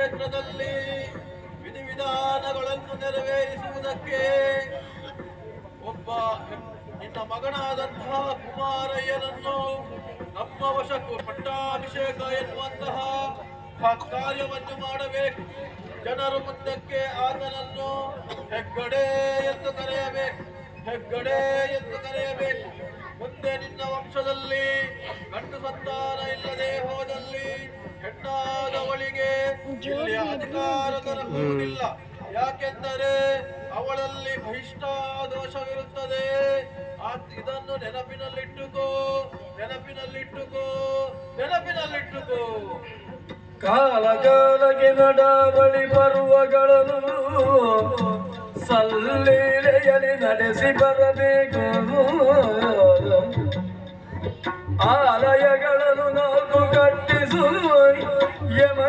ಕ್ಷೇತ್ರದಲ್ಲಿ ವಿಧಿವಿಧಾನಗಳನ್ನು ನೆರವೇರಿಸುವುದಕ್ಕೆ ಒಬ್ಬ ನಿನ್ನ ಮಗನಾದಂತಹ ಕುಮಾರಯ್ಯನನ್ನು ನಮ್ಮ ವಶಕ್ಕೂ ಪಟ್ಟಾಭಿಷೇಕ ಎನ್ನುವಂತಹ ಕಾರ್ಯವನ್ನು ಮಾಡಬೇಕು. ಜನರು ಮುಂದಕ್ಕೆ ಆತನನ್ನು ಹೆಗ್ಗಡೆ ಎಂದು ಕರೆಯಬೇಕು. ಹೆಗ್ಗಡೆ ಎಂದು ಕರೆಯಬೇಕು. ಮುಂದೆ ನಿನ್ನ ವಂಶದಲ್ಲಿ ಗಂಡು ಸಂತಾನ ಇಲ್ಲದೆ ಇಲ್ಲಿ ಅಧಿಕಾರ ದೊರಕುವುದಿಲ್ಲ ಯಾಕೆಂದರೆ ಅವಳಲ್ಲಿ ಬಹಿಷ್ಠ ದೋಷವಿರುತ್ತದೆ ಇದನ್ನು ನೆನಪಿನಲ್ಲಿಟ್ಟುಕೋ ನೆನಪಿನಲ್ಲಿಟ್ಟುಕೋ ನೆನಪಿನಲ್ಲಿಟ್ಟುಕೋ. ಕಾಲ ಕಾಲಗೆ ನಡಾವಳಿ ಬರುವಗಳನ್ನು ಸಲ್ಲೀಲೆಯಲ್ಲಿ ನಡೆಸಿ ಬರಬೇಕು. ಆಲಯಗಳನ್ನು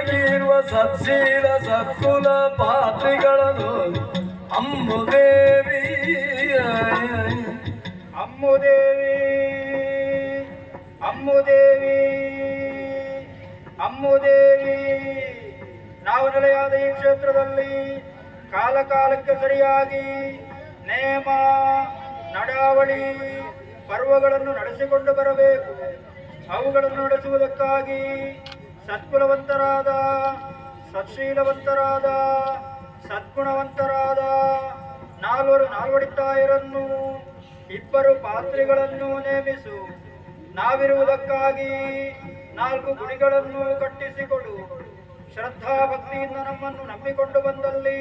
ಯಮಗಿರುವ ಸತ್ಸೀಲ ಸತ್ಕುಲ ಪಾತ್ರಿಗಳನ್ನು ಅಮ್ಮುದೇವಿ ಅಮ್ಮುದೇವಿ ಅಮ್ಮುದೇವಿ ಅಮ್ಮುದೇವಿ ನಾವು ನೆಲೆಯಾದ ಈ ಕ್ಷೇತ್ರದಲ್ಲಿ ಕಾಲಕಾಲಕ್ಕೆ ಸರಿಯಾಗಿ ನೇಮ, ನಡಾವಳಿ, ಪರ್ವಗಳನ್ನು ನಡೆಸಿಕೊಂಡು ಬರಬೇಕು. ಅವುಗಳನ್ನು ನಡೆಸುವುದಕ್ಕಾಗಿ ಸತ್ಕುಲವಂತರಾದ ಸತ್ಶೀಲವಂತರಾದ, ಸದ್ಗುಣವಂತರಾದ ನಾಲ್ವರು ನಾಲ್ವಡಿತಾಯರನ್ನು ಇಬ್ಬರು ಪಾತ್ರಿಗಳನ್ನು ನೇಮಿಸು. ನಾವಿರುವುದಕ್ಕಾಗಿ ನಾಲ್ಕು ಗುಡಿಗಳನ್ನು ಕಟ್ಟಿಸಿಕೊಡು. ಶ್ರದ್ಧಾ ಭಕ್ತಿಯಿಂದ ನಮ್ಮನ್ನು ನಂಬಿಕೊಂಡು ಬಂದಲ್ಲಿ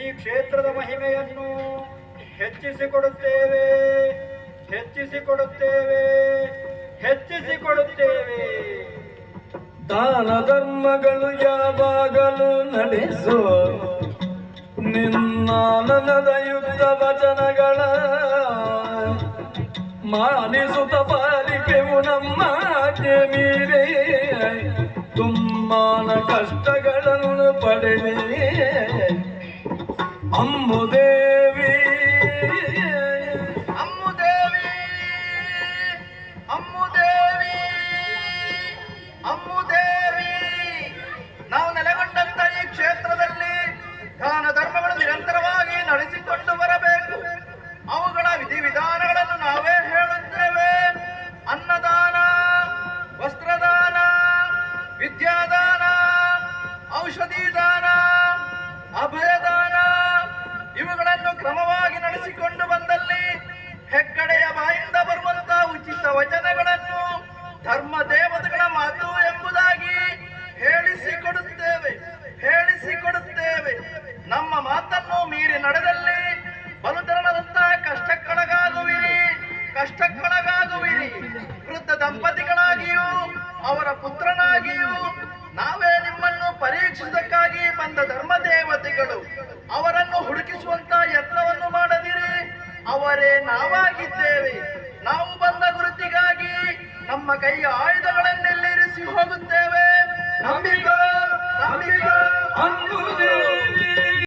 ಈ ಕ್ಷೇತ್ರದ ಮಹಿಮೆಯನ್ನು ಹೆಚ್ಚಿಸಿಕೊಡುತ್ತೇವೆ ಹೆಚ್ಚಿಸಿಕೊಡುತ್ತೇವೆ ಹೆಚ್ಚಿಸಿಕೊಡುತ್ತೇವೆ. ದಾನ ಧರ್ಮಗಳು ಯಾವಾಗಲೂ ನಡೆಸು ನಿನ್ನಾನಂದದ ಯುಕ್ತ ವಚನಗಳ ಮಾನಿಸುತ್ತ ಪಾಲಿಕೆವು ನಮ್ಮ ಮೀರೆ. ತುಂಬಾನ ಕಷ್ಟಗಳನ್ನು ಪಡೆದೇ. ಅಮ್ಮುದೇವಿ ನಡೆಸಿಕೊಂಡು ಬರಬೇಕು. ಅವುಗಳ ವಿಧಿವಿಧಾನಗಳನ್ನು ನಾವೇ ಕಷ್ಟಕ್ಕೊಳಗಾಗುವಿರಿ ವೃದ್ಧ ದಂಪತಿಗಳಾಗಿಯೂ, ಅವರ ಪುತ್ರನಾಗಿಯೂ, ನಾವೇ ನಿಮ್ಮನ್ನು ಪರೀಕ್ಷಿಸಕ್ಕಾಗಿ ಬಂದ ಧರ್ಮ ದೇವತೆಗಳು ಅವರನ್ನು ಹುಡುಕಿಸುವಂತ ಯತ್ನವನ್ನು ಮಾಡದಿರಿ. ಅವರೇ ನಾವಾಗಿದ್ದೇವೆ. ನಾವು ಬಂದ ಗುರುತಿಗಾಗಿ ನಮ್ಮ ಕೈಯ ಆಯುಧಗಳನ್ನೆಲ್ಲಿರಿಸಿ ಹೋಗುತ್ತೇವೆ. ನಂಬಿಕೋ ನಂಬಿಕೋ.